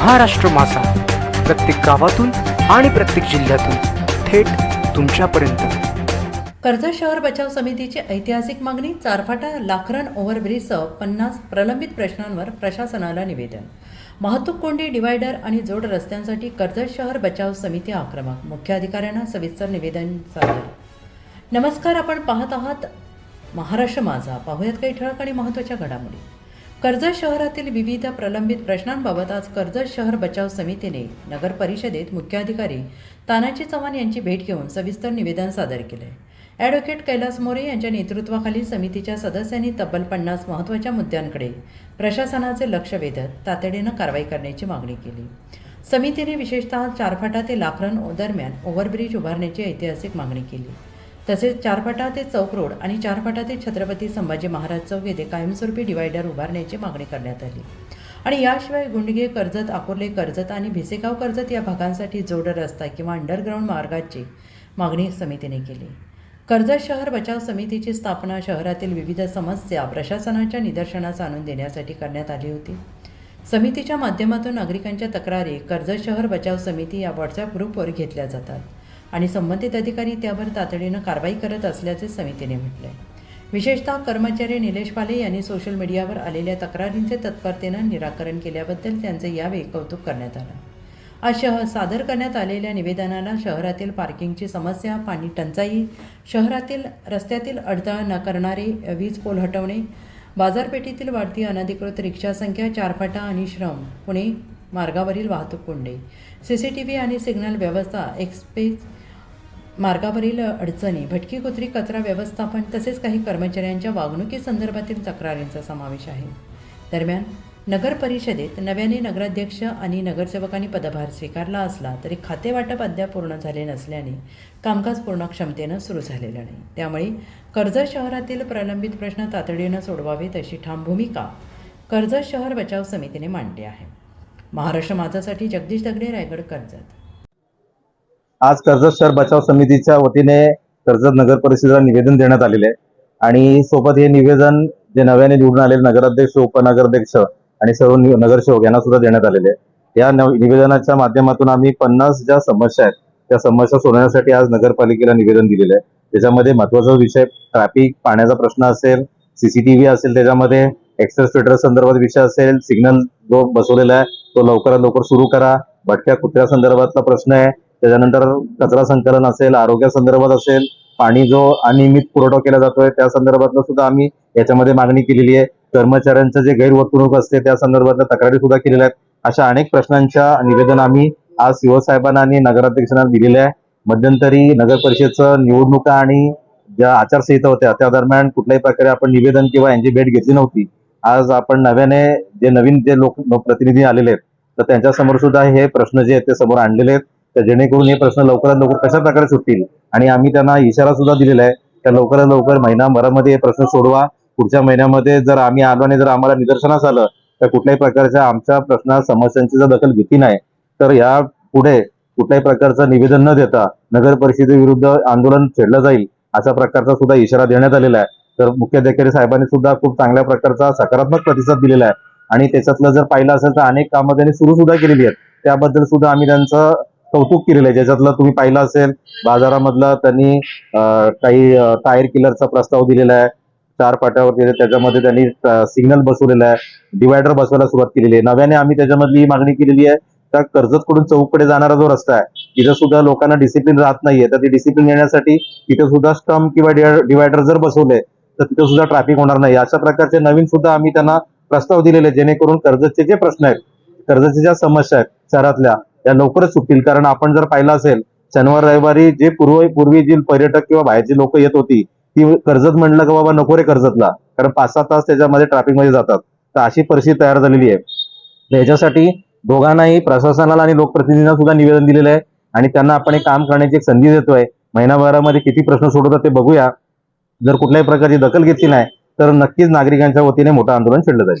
महाराष्ट्र माझा. प्रत्येक गावातून आणि प्रत्येक जिल्ह्यातून थेट तुमच्यापर्यंत. कर्जत शहर बचाव समितीची ऐतिहासिक मागणी चारफाटा लाखरण ओव्हरब्रिजसह पन्नास प्रलंबित प्रश्नांवर प्रशासनाला निवेदन. वाहतूक कोंडी डिवायडर आणि जोड रस्त्यांसाठी कर्जत शहर बचाव समिती आक्रमक. मुख्य अधिकाऱ्यांना सविस्तर निवेदन सादर. नमस्कार आपण पाहत आहात महाराष्ट्र माझा. पाहूयात काही ठळक आणि महत्त्वाच्या घडामोडी. कर्जत शहरातील विविध प्रलंबित प्रश्नांबाबत आज कर्जत शहर बचाव समितीने नगर परिषदेत मुख्याधिकारी तानाजी चव्हाण यांची भेट घेऊन सविस्तर निवेदन सादर केले. ॲडव्होकेट कैलास मोरे यांच्या नेतृत्वाखाली समितीच्या सदस्यांनी तब्बल पन्नास महत्त्वाच्या मुद्द्यांकडे प्रशासनाचे लक्ष वेधत तातडीनं कारवाई करण्याची मागणी केली. समितीने विशेषतः चारफाटा ते लाखरण दरम्यान ओव्हरब्रिज उभारण्याची ऐतिहासिक मागणी केली. तसेच चारफाटा ते चौक रोड आणि चारफाटा ते छत्रपती संभाजी महाराज चौक येथे कायमस्वरूपी डिवायडर उभारण्याची मागणी करण्यात आली. आणि याशिवाय गुंडगे कर्जत अकोले कर्जत आणि भिसेगाव कर्जत या भागांसाठी जोड रस्ता किंवा अंडरग्राऊंड मार्गाची मागणी समितीने केली. कर्जत शहर बचाव समितीची स्थापना शहरातील विविध समस्या प्रशासनाच्या निदर्शनास आणून देण्यासाठी करण्यात आली होती. समितीच्या माध्यमातून नागरिकांच्या तक्रारी कर्जत शहर बचाव समिती या व्हॉट्सॲप ग्रुपवर घेतल्या जातात. आणि संबंधित अधिकारी त्यावर तातडीनं कारवाई करत असल्याचे समितीने म्हटले विशेषतः कर्मचारी निलेश पाले यांनी सोशल मीडियावर आलेल्या तक्रारींचे तत्परतेनं निराकरण केल्याबद्दल त्यांचे यावेळी कौतुक करण्यात आलं. आज शहर सादर करण्यात आलेल्या निवेदनाला शहरातील पार्किंगची समस्या पाणी टंचाई शहरातील रस्त्यातील अडथळा न करणारे वीज पोल हटवणे बाजारपेठेतील वाढती अनधिकृत रिक्षा संख्या चारफाटा आणि श्रम पुणे मार्गावरील वाहतूक कोंडे सी सी टी व्ही आणि सिग्नल व्यवस्था एक्सप्रेस मार्गावरील अडचणी भटकी कुत्री कचरा व्यवस्थापन तसेच काही कर्मचाऱ्यांच्या वागणुकीसंदर्भातील तक्रारींचा समावेश आहे. दरम्यान नगर परिषदेत नव्याने नगराध्यक्ष आणि नगरसेवकांनी पदभार स्वीकारला असला तरी खातेवाटप अद्याप पूर्ण झाले नसल्याने कामकाज पूर्ण क्षमतेनं सुरू झालेलं नाही. त्यामुळे कर्जत शहरातील प्रलंबित प्रश्न तातडीनं सोडवावेत अशी ठाम भूमिका कर्जत शहर बचाव समितीने मांडली आहे. महाराष्ट्र माझासाठी जगदीश दगडे रायगड कर्जत. आज कर्जत शहर बचाव समितीच्या वतीने कर्जत नगर परिषदेला निवेदन देण्यात आलेले आहे. आणि सोबत हे निवेदन जे नव्याने निवडून आलेले नगराध्यक्ष उपनगराध्यक्ष आणि सर्व नगरसेवक यांना सुद्धा देण्यात आलेले आहे. या निवेदनाच्या माध्यमातून आम्ही पन्नास ज्या समस्या आहेत त्या समस्या सोडवण्यासाठी आज नगरपालिकेला निवेदन दिलेलं आहे. त्याच्यामध्ये महत्त्वाचा विषय ट्रॅफिक पाण्याचा प्रश्न असेल सीसीटीव्ही असेल त्याच्यामध्ये एक्सेस फिल्टर संदर्भात विषय असेल सिग्नल जो बसवलेला आहे तो लवकरात लवकर सुरू करा. भटक्या कुत्र्या संदर्भातला प्रश्न आहे. त्याच्यानंतर कचरा संकलन असेल आरोग्यासंदर्भात असेल पाणी जो अनियमित पुरवठा केला जातोय त्या संदर्भातलं सुद्धा आम्ही याच्यामध्ये मागणी केलेली आहे. कर्मचाऱ्यांचं जे गैरवर्तणूक असते त्या संदर्भातल्या तक्रारी सुद्धा केलेल्या आहेत. अशा अनेक प्रश्नांच्या निवेदन आम्ही आज शिवसाहेबांना आणि नगराध्यक्षांना दिलेले आहे. मध्यंतरी नगर परिषदचं निवडणुका आणि ज्या आचारसंहिता होत्या त्या दरम्यान कुठल्याही प्रकारे आपण निवेदन किंवा यांची भेट घेतली नव्हती. आज आपण नव्याने जे नवीन जे लोक प्रतिनिधी आलेले आहेत तर त्यांच्यासमोर सुद्धा हे प्रश्न जे आहेत ते समोर आणलेले आहेत. तर जेणेकरून हे प्रश्न लवकरात लवकर कशा प्रकारे सुटतील? आणि आम्ही त्यांना इशारा सुद्धा दिलेला आहे त्या लवकरात लवकर महिनाभरामध्ये हे प्रश्न सोडवा. पुढच्या महिन्यामध्ये जर आम्ही आलो आणि जर आम्हाला निदर्शनास आलं तर कुठल्याही प्रकारच्या आमच्या प्रश्ना समस्यांची जर दखल घेतली नाही तर या पुढे कुठल्याही प्रकारचं निवेदन न देता नगर परिषदेविरुद्ध आंदोलन छेडलं जाईल अशा प्रकारचा सुद्धा इशारा देण्यात आलेला आहे. तर मुख्याधिकारी साहेबांनी सुद्धा खूप चांगल्या प्रकारचा सकारात्मक प्रतिसाद दिलेला आहे. आणि त्याच्यातलं जर पाहिलं असेल तर अनेक कामं त्यांनी सुरू सुद्धा केलेली आहेत. त्याबद्दल सुद्धा आम्ही त्यांचं कौतुक केलेलं आहे. ज्याच्यातलं तुम्ही पाहिलं असेल बाजारामधला त्यांनी काही टायर किलरचा प्रस्ताव दिलेला आहे. चार पाट्यावर त्याच्यामध्ये त्यांनी सिग्नल बसवलेला आहे. डिवायडर बसवायला सुरुवात केलेली आहे. नव्याने आम्ही त्याच्यामधली मागणी केलेली आहे. त्या कर्जतकडून चौककडे जाणारा जो रस्ता आहे तिथं सुद्धा लोकांना डिसिप्लिन राहत नाहीये. तर ती डिसिप्लिन येण्यासाठी तिथे सुद्धा स्टंप किंवा डिवायडर जर बसवले तर तिथे सुद्धा ट्रॅफिक होणार नाही. अशा प्रकारचे नवीन सुद्धा आम्ही त्यांना प्रस्ताव दिलेले जेणेकरून कर्जतचे जे प्रश्न आहेत कर्जतच्या ज्या समस्या आहेत शहरातल्या त्या लवकरच सुटतील. कारण आपण जर पाहिलं असेल शनिवार रविवारी जे पूर्व पूर्वी जी पर्यटक किंवा बाहेरची लोक येत होती ती कर्जत म्हणलं की बाबा नको रे कर्जतला. कारण पाच सहा तास त्याच्यामध्ये ट्रॅफिकमध्ये जातात. तर अशी परिस्थिती तयार झालेली आहे. तर याच्यासाठी दोघांनाही प्रशासनाला आणि लोकप्रतिनिधींना सुद्धा निवेदन दिलेलं आहे. आणि त्यांना आपण एक काम करण्याची एक संधी देतोय. महिनाभरामध्ये किती प्रश्न सोडवतात ते बघूया. जर कुठल्याही प्रकारची दखल घेतली नाही तर नक्कीच नागरिकांच्या वतीने मोठं आंदोलन छेडलं जाईल.